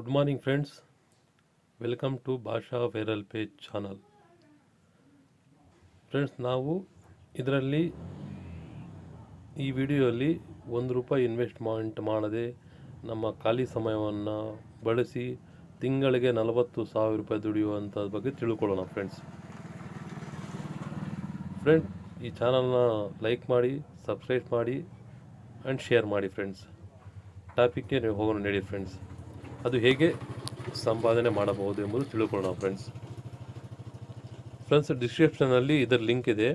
Good morning friends welcome to Bhasha viral page channel friends ನಾವು ಇದರಲ್ಲಿ ಈ ವಿಡಿಯೋದಲ್ಲಿ ಒಂದು ರೂಪಾಯಿ ಇನ್ವೆಸ್ಟ್ಮೆಂಟ್ ಮಾಡದೆ ನಮ್ಮ ಖಾಲಿ ಸಮಯವನ್ನು ಬಳಸಿ ತಿಂಗಳಿಗೆ ನಲವತ್ತು ಸಾವಿರ ರೂಪಾಯಿ ದುಡಿಯುವಂಥದ್ರ ಬಗ್ಗೆ ತಿಳ್ಕೊಳ್ಳೋಣ ಫ್ರೆಂಡ್ಸ್ ಫ್ರೆಂಡ್ಸ್ ಈ ಚಾನಲ್ನ ಲೈಕ್ ಮಾಡಿ ಸಬ್ಸ್ಕ್ರೈಬ್ ಮಾಡಿ ಆ್ಯಂಡ್ ಶೇರ್ ಮಾಡಿ ಫ್ರೆಂಡ್ಸ್ ಟಾಪಿಕ್ಗೆ ನೀವು ಹೋಗೋಣ ನಡೀರಿ ಫ್ರೆಂಡ್ಸ್ ಅದು ಹೇಗೆ ಸಂಪಾದನೆ ಮಾಡಬಹುದು ಎಂಬುದು ತಿಳ್ಕೊಳ್ಳೋಣ ಫ್ರೆಂಡ್ಸ್ ಫ್ರೆಂಡ್ಸ್ ಡಿಸ್ಕ್ರಿಪ್ಷನಲ್ಲಿ ಇದರ ಲಿಂಕ್ ಇದೆ.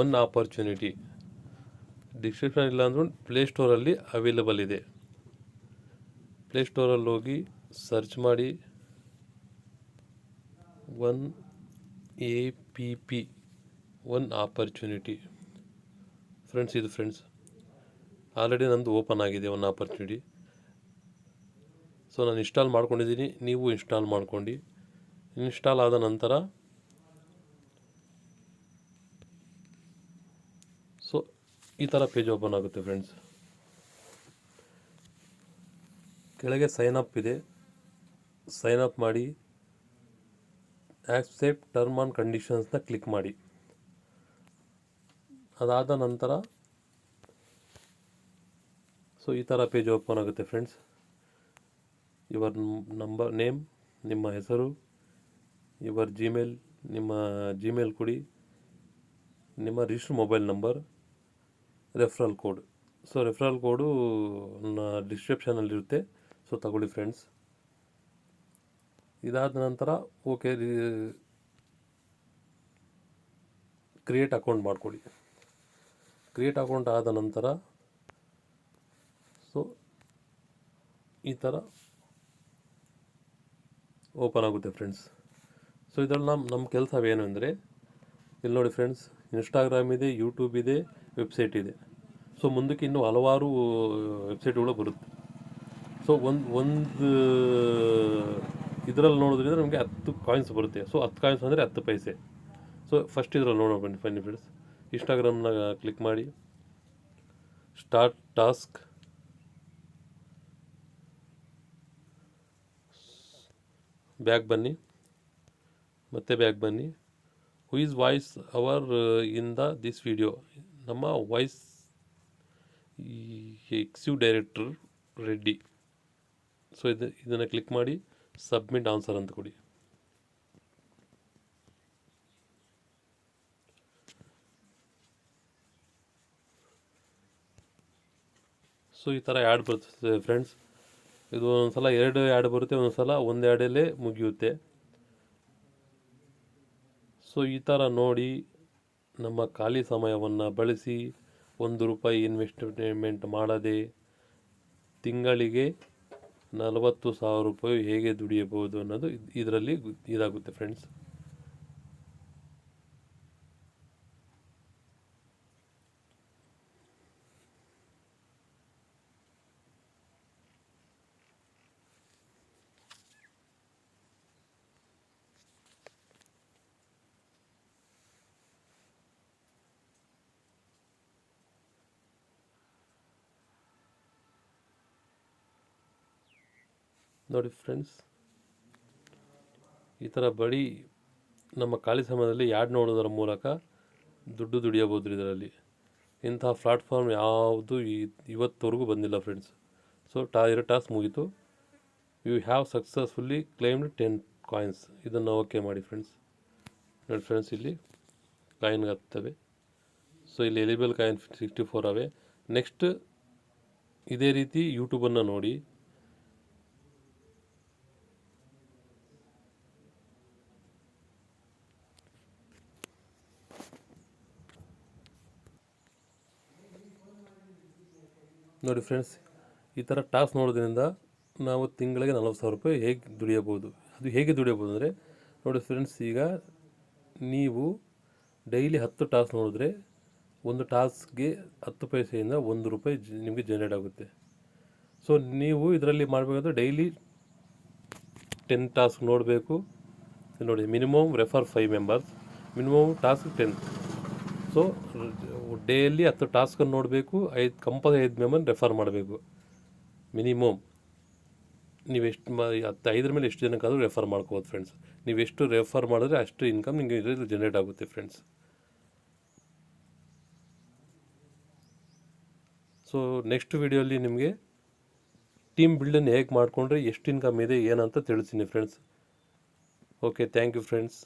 ಒನ್ ಆಪರ್ಚುನಿಟಿ ಡಿಸ್ಕ್ರಿಪ್ಷನ್ ಇಲ್ಲ ಅಂದ್ರೂ ಪ್ಲೇಸ್ಟೋರಲ್ಲಿ ಅವೈಲೇಬಲ್ ಇದೆ. ಪ್ಲೇಸ್ಟೋರಲ್ಲಿ ಹೋಗಿ ಸರ್ಚ್ ಮಾಡಿ. One A P P one opportunity friends ಇದು ಫ್ರೆಂಡ್ಸ್ ಆಲ್ರೆಡಿ ನಂದು ಓಪನ್ ಆಗಿದೆ ಒನ್ ಆಪರ್ಚುನಿಟಿ ಸೊ ನಾನು ಇನ್ಸ್ಟಾಲ್ ಮಾಡ್ಕೊಂಡಿದ್ದೀನಿ, ನೀವು ಇನ್ಸ್ಟಾಲ್ ಮಾಡ್ಕೊಂಡು. ಇನ್ಸ್ಟಾಲ್ ಆದ ನಂತರ ಸೊ ಈ ಥರ ಪೇಜ್ ಓಪನ್ ಆಗುತ್ತೆ ಫ್ರೆಂಡ್ಸ್ ಕೆಳಗೆ ಸೈನ್ ಅಪ್ ಇದೆ. ಸೈನ್ ಅಪ್ ಮಾಡಿ ಆಕ್ಸೆಪ್ಟ್ ಟರ್ಮ್ ಆನ್ ಕಂಡೀಷನ್ಸ್ನ ಕ್ಲಿಕ್ ಮಾಡಿ. ಅದಾದ ನಂತರ, ಸೊ ಈ ಥರ ಪೇಜ್ ಓಪನ್ ಆಗುತ್ತೆ ಫ್ರೆಂಡ್ಸ್ ಯುವರ್ ನಂಬರ್ ನೇಮ್, ನಿಮ್ಮ ಹೆಸರು ಇವರ್ ಜಿಮೇಲ್ ನಿಮ್ಮ ಜಿಮೇಲ್ ಕೊಡಿ. ನಿಮ್ಮ register mobile number referral code so referral code ಡಿಸ್ಕ್ರಿಪ್ಷನಲ್ಲಿರುತ್ತೆ so ತಗೊಳ್ಳಿ ಫ್ರೆಂಡ್ಸ್ ಇದಾದ ನಂತರ ಓಕೆ ಕ್ರಿಯೇಟ್ ಅಕೌಂಟ್ ಮಾಡ್ಕೊಳ್ಳಿ ಕ್ರಿಯೇಟ್ ಅಕೌಂಟ್ ಆದ ನಂತರ ಸೊ ಈ ಥರ ಓಪನ್ ಆಗುತ್ತೆ ಫ್ರೆಂಡ್ಸ್ ಸೊ ಇದರಲ್ಲಿ ನಮ್ಮ ನಮ್ಮ ಕೆಲಸ ಏನು ಅಂದರೆ ಇಲ್ಲಿ ನೋಡಿ ಫ್ರೆಂಡ್ಸ್ ಇನ್ಸ್ಟಾಗ್ರಾಮ್ ಇದೆ ಯೂಟ್ಯೂಬ್ ಇದೆ ವೆಬ್ಸೈಟ್ ಇದೆ. ಸೊ ಮುಂದಕ್ಕೆ ಇನ್ನೂ ಹಲವಾರು ವೆಬ್ಸೈಟ್ಗಳು ಬರುತ್ತೆ. ಸೊ ಒಂದು ಒಂದು, ಇದರಲ್ಲಿ ನೋಡೋದ್ರಿಂದ ನಮಗೆ ಹತ್ತು ಕಾಯಿನ್ಸ್ ಬರುತ್ತೆ. ಸೊ ಹತ್ತು ಕಾಯಿನ್ಸ್ ಅಂದರೆ ಹತ್ತು ಪೈಸೆ. ಸೊ ಫಸ್ಟ್ ಇದರಲ್ಲಿ ನೋಡೋಣ ಬನ್ನಿ ಫ್ರೆಂಡ್ಸ್ ಇನ್ಸ್ಟಾಗ್ರಾಮ್ನ ಕ್ಲಿಕ್ ಮಾಡಿ. ಸ್ಟಾರ್ಟ್ ಟಾಸ್ಕ್ ಬ್ಯಾಗ್ ಬನ್ನಿ. ಮತ್ತೆ ಬ್ಯಾಗ್ ಬನ್ನಿ. Who is voice over in the this video ನಮ್ಮ ವಾಯ್ಸ್ ಎಕ್ಸ್ಯೂ ಡೈರೆಕ್ಟರ್ ರೆಡ್ಡಿ ಸೊ ಇದು, ಇದನ್ನು ಕ್ಲಿಕ್ ಮಾಡಿ ಸಬ್ಮಿಟ್ ಆನ್ಸರ್ ಅಂತ ಕೊಡಿ. ಸೊ ಈ ಥರ ಆ್ಯಡ್ ಬರ್ತದೆ ಫ್ರೆಂಡ್ಸ್ ಇದು ಒಂದು ಸಲ ಎರಡು ಬರುತ್ತೆ ಒಂದು ಸಲ ಒಂದು ಮುಗಿಯುತ್ತೆ. ಸೊ ಈ ಥರ ನೋಡಿ ನಮ್ಮ ಖಾಲಿ ಸಮಯವನ್ನು ಬಳಸಿ ಒಂದು ರೂಪಾಯಿ ಇನ್ವೆಸ್ಟ್ಮೆಂಟ್ ಮಾಡದೆ ತಿಂಗಳಿಗೆ ನಲವತ್ತು ಸಾವಿರ ರೂಪಾಯಿ ಹೇಗೆ ದುಡಿಯಬಹುದು ಅನ್ನೋದು ಇದರಲ್ಲಿ ಇದಾಗುತ್ತೆ ಫ್ರೆಂಡ್ಸ್ ನೋಡಿ ಫ್ರೆಂಡ್ಸ್, ಈ ಥರ ಬಳಿ ನಮ್ಮ ಖಾಲಿ ಸಮಯದಲ್ಲಿ ಯಾಡ್ ನೋಡೋದರ ಮೂಲಕ ದುಡ್ಡು ದುಡಿಯಬಹುದು ಇದರಲ್ಲಿ. ಇಂತಹ ಪ್ಲಾಟ್ಫಾರ್ಮ್ ಯಾವುದು ಇವತ್ತವರೆಗೂ ಬಂದಿಲ್ಲ ಫ್ರೆಂಡ್ಸ್. ಸೊ ಟಾ ಇರೋ ಟಾಸ್ಕ್ ಮುಗೀತು. You have successfully claimed ten coins ಇದನ್ನು ಓಕೆ ಮಾಡಿ ಫ್ರೆಂಡ್ಸ್. ನೋಡಿ ಫ್ರೆಂಡ್ಸ್, ಇಲ್ಲಿ ಕಾಯಿನ್ಗೆ ಹತ್ತವೆ ಸೊ ಇಲ್ಲಿ ಎಲಿಬಲ್ ಕಾಯಿನ್ ಸಿಕ್ಸ್ಟಿ ಫೋರ್ ಅವೆ. ನೆಕ್ಸ್ಟ್ ಇದೇ ರೀತಿ ಯೂಟ್ಯೂಬನ್ನು ನೋಡಿ. ನೋಡಿ ಫ್ರೆಂಡ್ಸ್ ಈ ಥರ ಟಾಸ್ಕ್ ನೋಡೋದ್ರಿಂದ ನಾವು ತಿಂಗಳಿಗೆ ನಲ್ವತ್ತು ಸಾವಿರ ರೂಪಾಯಿ ಹೇಗೆ ದುಡಿಯಬಹುದು? ಅದು ಹೇಗೆ ದುಡಿಯಬೋದು ಅಂದರೆ, ನೋಡಿ ಫ್ರೆಂಡ್ಸ್ ಈಗ ನೀವು ಡೈಲಿ ಹತ್ತು ಟಾಸ್ಕ್ ನೋಡಿದ್ರೆ ಒಂದು ಟಾಸ್ಕ್ಗೆ ಹತ್ತು ಪೈಸೆಯಿಂದ ಒಂದು ರೂಪಾಯಿ ನಿಮಗೆ ಜನರೇಟ್ ಆಗುತ್ತೆ. ಸೊ ನೀವು ಇದರಲ್ಲಿ ಮಾಡಬೇಕಾದ್ರೆ ಡೈಲಿ ಟೆನ್ ಟಾಸ್ಕ್ ನೋಡಬೇಕು. ನೋಡಿ minimum refer five members minimum task ten so daily ಹತ್ತು ಟಾಸ್ಕನ್ನು ನೋಡಬೇಕು, ಐದು ಕಂಪಲ್ ಐದು ಮೆಂಬರ್ ರೆಫರ್ ಮಾಡಬೇಕು. ಮಿನಿಮಮ್ ನೀವು ಎಷ್ಟು ಮ ಹತ್ತು, ಐದರ ಮೇಲೆ ಎಷ್ಟು ಜನಕ್ಕಾದರೂ ರೆಫರ್ ಮಾಡ್ಕೋಬೋದು ಫ್ರೆಂಡ್ಸ್ ನೀವು ಎಷ್ಟು ರೆಫರ್ ಮಾಡಿದ್ರೆ ಅಷ್ಟು ಇನ್ಕಮ್ ನಿಮಗೆ ಇದರಲ್ಲಿ ಜನರೇಟ್ ಆಗುತ್ತೆ ಫ್ರೆಂಡ್ಸ್ ಸೊ ನೆಕ್ಸ್ಟ್ ವಿಡಿಯೋಲಿ ನಿಮಗೆ ಟೀಮ್ ಬಿಲ್ಡನ್ನು ಹೇಗೆ ಮಾಡಿಕೊಂಡ್ರೆ ಎಷ್ಟು ಇನ್ಕಮ್ ಇದೆ, ಏನಂತ ತಿಳಿಸ್ತೀನಿ friends okay thank you friends